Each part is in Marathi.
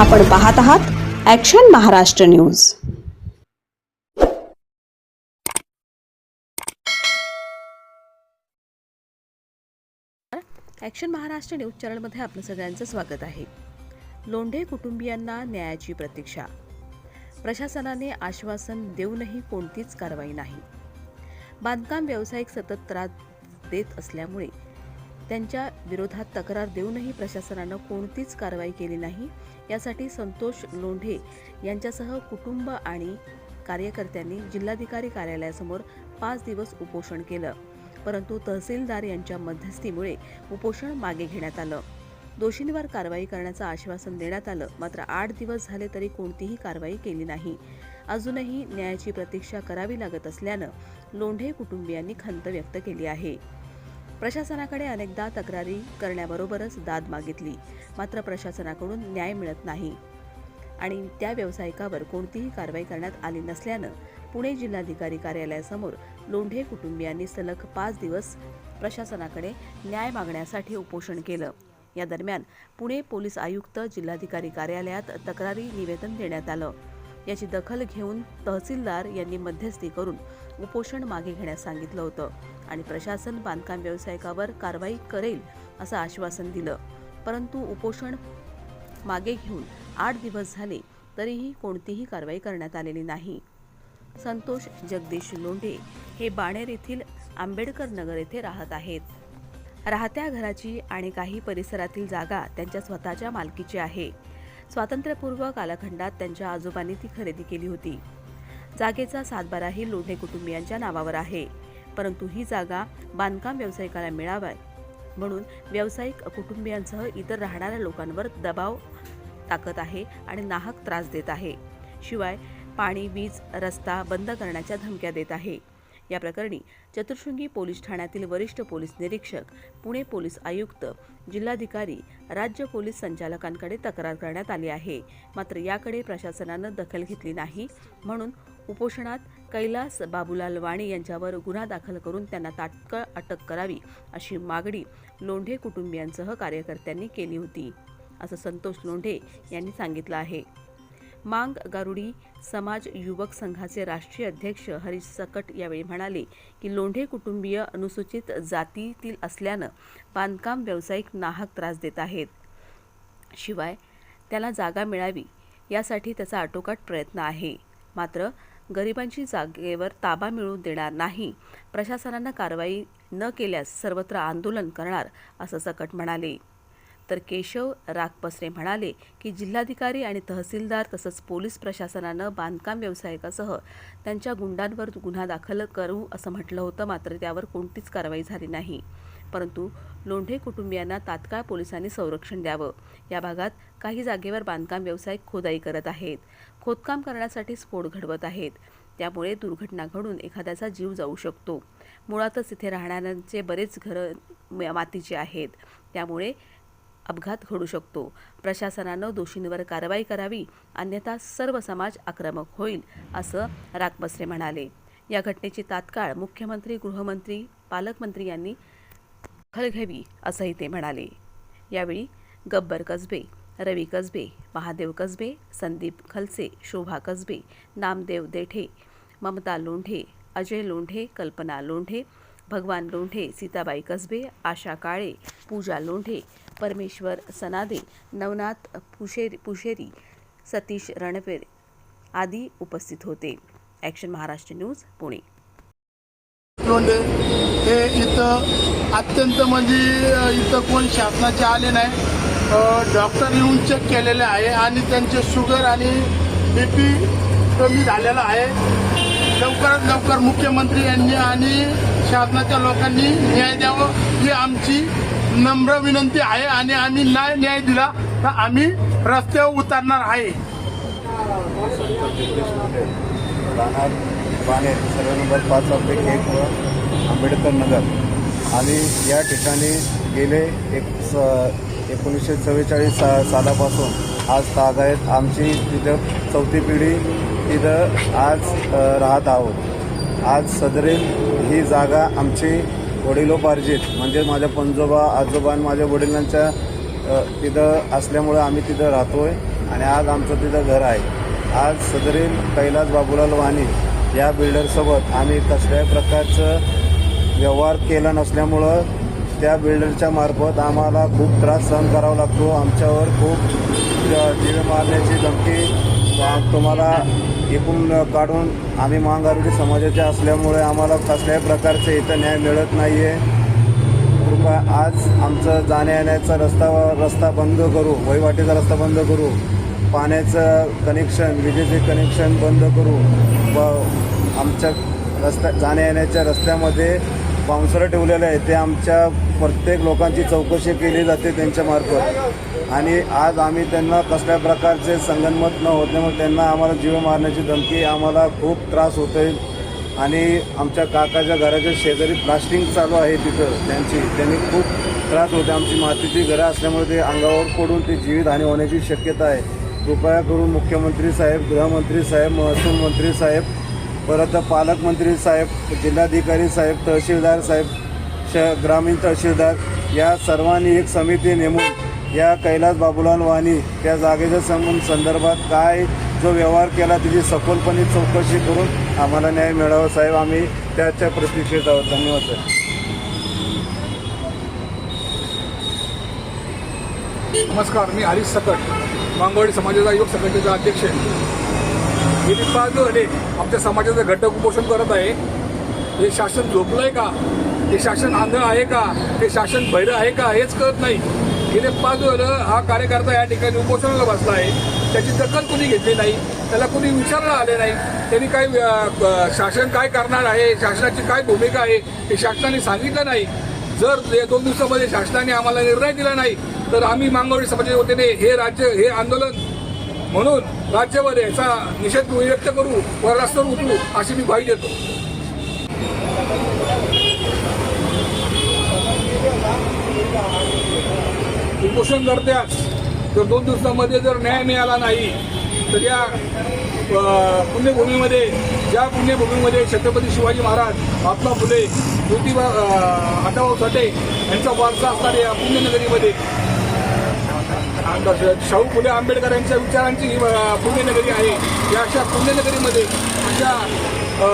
आपण पाहत आहात action Maharashtra news action Maharashtra news चॅनलमध्ये आपलं सगळ्यांचं स्वागत आहे. लोंढे कुटुंबियांना न्यायाची प्रतीक्षा. प्रशासनाने आश्वासन देऊनही कोणतीच कारवाई नाही. बांधकाम व्यावसायिक सतत त्रास देत असल्यामुळे त्यांच्या विरोधात तक्रार देऊनही प्रशासनानं कोणतीच कारवाई केली नाही. यासाठी संतोष लोंढे यांच्यासह कुटुंब आणि कार्यकर्त्यांनी जिल्हाधिकारी कार्यालयासमोर पाच दिवस उपोषण केलं. परंतु तहसीलदार यांच्या मध्यस्थीमुळे उपोषण मागे घेण्यात आलं. दोषींवर कारवाई करण्याचं आश्वासन देण्यात आलं. मात्र आठ दिवस झाले तरी कोणतीही कारवाई केली नाही. अजूनही न्यायाची प्रतीक्षा करावी लागत असल्यानं लोंढे कुटुंबियांनी खंत व्यक्त केली आहे. प्रशासनाकडे अनेकदा तक्रारी करण्याबरोबरच दाद मागितली. मात्र प्रशासनाकडून न्याय मिळत नाही. आणि त्या व्यावसायिकावर कोणतीही कारवाई करण्यात आली नसल्यानं पुणे जिल्हाधिकारी कार्यालयासमोर लोंढे कुटुंबियांनी सलग पाच दिवस प्रशासनाकडे न्याय मागण्यासाठी उपोषण केलं. या दरम्यान पुणे पोलीस आयुक्त जिल्हाधिकारी कार्यालयात तक्रारी निवेदन देण्यात आलं. याची दखल घेऊन तहसीलदार यांनी मध्यस्थी करून उपोषण मागे घेण्यास सांगितलं होतं आणि प्रशासन बांधकाम व्यावसायिकावर कारवाई करेल असं आश्वासन दिलं. परंतु उपोषण मागे घेऊन आठ दिवस झाले तरीही कोणतीही कारवाई करण्यात आलेली नाही. संतोष जगदीश लोंढे हे बाणेर येथील आंबेडकर नगर येथे राहत आहेत. राहत्या घराची आणि काही परिसरातील जागा त्यांच्या स्वतःच्या मालकीची आहे. स्वातंत्र्यपूर्व कालखंडात त्यांच्या आजोबांनी ती खरेदी केली होती. जागेचा सातबाराही लोढे कुटुंबियांच्या नावावर आहे परंतु ही जागा बांधकाम व्यावसायिकाला मिळावी म्हणून व्यावसायिक कुटुंबियांसह इतर राहणाऱ्या लोकांवर दबाव टाकत आहे आणि नाहक त्रास देत आहे. शिवाय पाणी वीज रस्ता बंद करण्याच्या धमक्या देत आहे. या प्रकरणी चतुर्शृंगी पोलीस ठाण्यातील वरिष्ठ पोलीस निरीक्षक पुणे पोलीस आयुक्त जिल्हाधिकारी राज्य पोलीस संचालकांकडे तक्रार करण्यात आली आहे. मात्र याकडे प्रशासनानं दखल घेतली नाही. म्हणून उपोषणात कैलास बाबूलाल वाणी यांच्यावर गुन्हा दाखल करून त्यांना तात्काळ अटक करावी अशी मागणी लोंढे कुटुंबियांसह कार्यकर्त्यांनी केली होती. असं संतोष लोंढे यांनी सांगितलं आहे. मांग गारुडी समाज युवक संघाचे राष्ट्रीय अध्यक्ष हरीश सकट यावेळी म्हणाले की लोंढे कुटुंबीय अनुसूचित जातीतील असल्यानं बांधकाम व्यावसायिक नाहक त्रास देत आहेत. शिवाय त्याला जागा मिळावी यासाठी त्याचा आटोकाट प्रयत्न आहे. मात्र गरिबांची जागेवर ताबा मिळवून देणार नाही. प्रशासनानं कारवाई न केल्यास सर्वत्र आंदोलन करणार असं सकट म्हणाले. तर केशव रागपसरे म्हणाले की जिल्हाधिकारी आणि तहसीलदार तसंच पोलीस प्रशासनानं बांधकाम व्यावसायिकासह त्यांच्या गुंडांवर गुन्हा दाखल करू असं म्हटलं होतं मात्र त्यावर कोणतीच कारवाई झाली नाही. परंतु लोंढे कुटुंबियांना तात्काळ पोलिसांनी संरक्षण द्यावं. या भागात काही जागेवर बांधकाम व्यावसायिक खोदाई करत आहेत. खोदकाम करण्यासाठी स्फोट घडवत आहेत. त्यामुळे दुर्घटना घडून एखाद्याचा जीव जाऊ शकतो. मुळातच इथे राहणाऱ्यांचे बरेच घरं मातीचे आहेत. त्यामुळे अपघात घडू शकतो. प्रशासनानं दोषींवर कारवाई करावी अन्यथा सर्व समाज आक्रमक होईल असं रागबसरे म्हणाले. या घटनेची तात्काळ मुख्यमंत्री गृहमंत्री पालकमंत्री यांनी दखल घ्यावी असंही ते म्हणाले. यावेळी गब्बर कसबे रवी कसबे महादेव कसबे संदीप खलसे शोभा कसबे नामदेव देठे ममता लोंढे अजय लोंढे कल्पना लोंढे भगवान लोंढे सीताबाई कसबे आशा काळे पूजा लोंढे परमेश्वर सनादे नवनाथ पुशेरी पुशेरी सतीश रणपेर आदी उपस्थित होते. Action Maharashtra news Pune. Londhe हे इथं अत्यंत म्हणजे इथं कोण शासनाचे आले नाही. डॉक्टर येऊन चेक केलेले आहे आणि त्यांचे शुगर आणि बी पी कमी झालेला आहे. लवकरात लवकर मुख्यमंत्री यांनी आणि शासनाच्या लोकांनी न्याय द्यावं ही आमची नम्र विनंती आहे आणि आम्ही नाही न्याय दिला तर आम्ही रस्त्यावर उतरणार आहे. राहणार सर्व नंबर पाच ऑब्लिक एक आंबेडकर नगर. आणि या ठिकाणी गेले एक स एकोणीसशे चव्वेचाळीस सा सालापासून आज तागायत आमची तिथं चौथी पिढी तिथं आज राहत आहोत. आज सदरेल ही जागा आमची वडिलोपार्जित म्हणजे माझ्या पंजोबा आजोबा आणि माझ्या वडिलांच्या तिथं असल्यामुळं आम्ही तिथं राहतोय आणि आज आमचं तिथं घर आहे. आज सदरील कैलास बाबूलाल वाणी या बिल्डरसोबत आम्ही कसल्याही प्रकारचं व्यवहार केला नसल्यामुळं त्या बिल्डरच्या मार्फत आम्हाला खूप त्रास सहन करावा लागतो. आमच्यावर खूप जीवे मारण्याची धमकी तुम्हाला एकूण काढून आम्ही महागारुडी समाजाचे असल्यामुळे आम्हाला कसल्याही प्रकारचे इथं न्याय मिळत नाही आहे कृपया आज आमचं जाण्या येण्याचा रस्ता रस्ता बंद करू वहिवाटीचा रस्ता बंद करू पाण्याचं कनेक्शन विजेचे कनेक्शन बंद करू. व आमच्या रस्त्या जाण्या येण्याच्या रस्त्यामध्ये बाउन्सर ठेवलेले आहे ते आमच्या प्रत्येक लोकांची चौकशी केली जाते त्यांच्यामार्फत आणि आज आम्ही त्यांना कसल्या प्रकारचे संगनमत न मग त्यांना आम्हाला जीव मारण्याची धमकी आम्हाला खूप त्रास होते आणि आमच्या काकाच्या घराच्या शेजारी प्लास्टिंग चालू आहे तिथं त्यांची. त्यांनी खूप त्रास होते आमची मातीची घरं असल्यामुळे ते अंगावर पडून ते जीवितहानी होण्याची शक्यता आहे. कृपया करून मुख्यमंत्री साहेब गृहमंत्री साहेब महसूल मंत्री साहेब परत पालकमंत्री साहेब जिल्हाधिकारी साहेब तहसीलदार साहेब श ग्रामीण तहसीलदार या सर्वांनी एक समिती नेमून या कैलास बाबुलाल वाणी त्या जागेच्या सं संदर्भात काय जो व्यवहार केला त्याची सखोलपणे चौकशी करून आम्हाला न्याय मिळावा. साहेब आम्ही त्याच्या प्रतीक्षेत आहोत. धन्यवाद साहेब. नमस्कार मी हरीश सकट मांगवाडी समाजाचा युवक संघटनेचा अध्यक्ष आहे. गेली पाच झाले आमच्या समाजाचं घटक उपोषण करत आहे. हे शासन झोपलं आहे का? हे शासन आंधळ आहे का? हे शासन भैर आहे का? हेच कळत नाही. गेले पाच दिवस हा कार्यकर्ता या ठिकाणी उपोषणाला बसला आहे. त्याची दखल कुणी घेतली नाही त्याला कुणी विचारलं आले नाही. त्यांनी काय शासन काय करणार आहे शासनाची काय भूमिका आहे हे शासनाने सांगितलं नाही. जर या दोन दिवसामध्ये शासनाने आम्हाला निर्णय दिला नाही तर आम्ही मांगवडी समाजाच्या वतीने हे राज्य हे आंदोलन म्हणून राज्यभर याचा निषेध व्यक्त करू व रस्त्यावर उतरू अशी मी ग्वाही देतो. उपोषण करतात जर दोन दिवसामध्ये जर न्याय मिळाला नाही तर या पुण्यभूमीमध्ये ज्या पुण्यभूमीमध्ये छत्रपती शिवाजी महाराज महात्मा फुले ज्योतिबा अ, साठे यांचा वारसा असणाऱ्या या पुण्यनगरीमध्ये शाहू फुले आंबेडकर यांच्या विचारांची ही पुण्यनगरी आहे. या अशा पुण्यनगरीमध्ये अशा अ,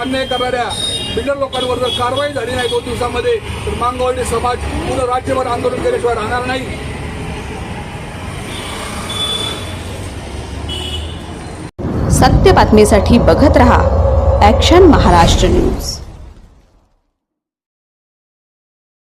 अन्याय करणाऱ्या बिल्डर लोकांवर जर कारवाई झाली नाही दोन दिवसामध्ये तर मांगवडी समाज पूर्ण राज्यभर आंदोलन केल्याशिवाय राहणार नाही. सत्य बातमीसाठी बघत रहा ॲक्शन महाराष्ट्र न्यूज